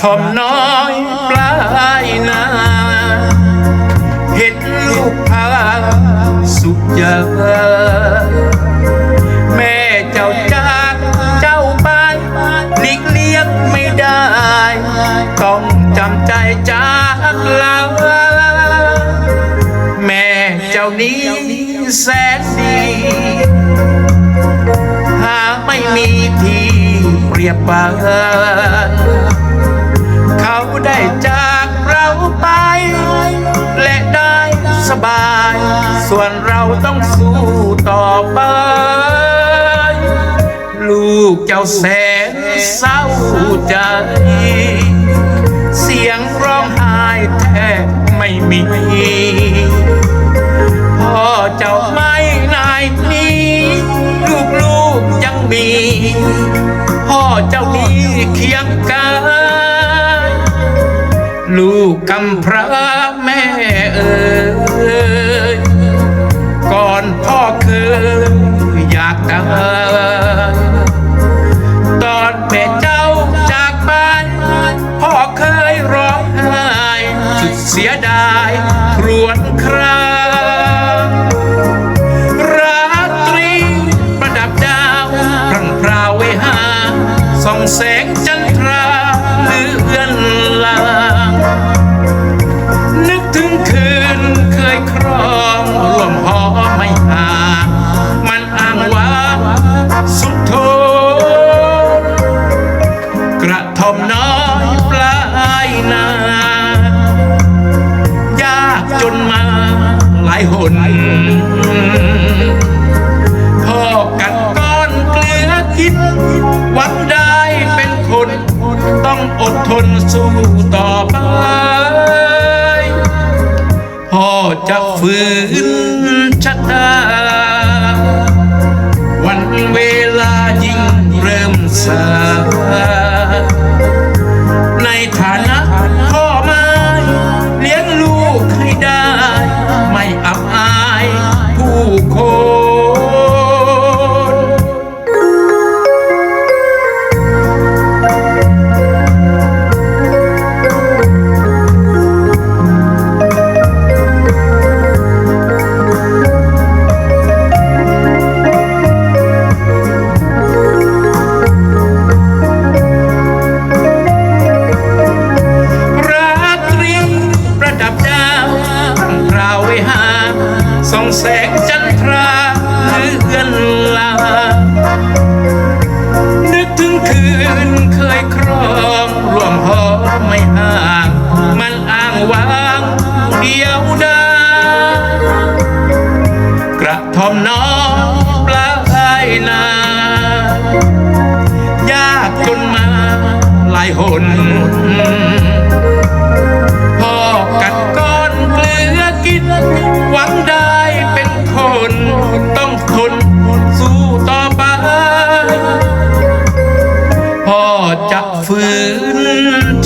ทอมน้อยปลายนาเห็นลูกพาสุขยาแม่เจ้าจากเจ้าไปหลีกเลี่ยงไม่ได้ ต้องจำใจจากลาแม่เจ้านี้แสนดีหาไม่มีที่เปรียบปาน ได้จากเราไป และได้สบาย ส่วนเราต้องสู้ต่อไป ลูกเจ้าแสนเศร้าใจ กกำพร้าแม่เอ่ยก่อนพ่อเคยอยากตายตอนแม่เจ้าจากไป พ่อเคยร้องไห้สุดเสียดายครวญครางราตรีประดับดาวพรังพราวไว้หาส่องแสงจันทราเลื่อนลา พ่อจะฝืนชะตา วันเวลายิ่งเริ่ม ส่องแสงจันทราเลื่อนลา นึกถึงคืนเคยครอง รวมหอไม่ห่าง มันอ้างว้าง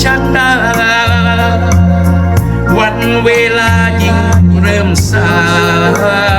ชัะตา วันเวลายิ่งเริ่มสาย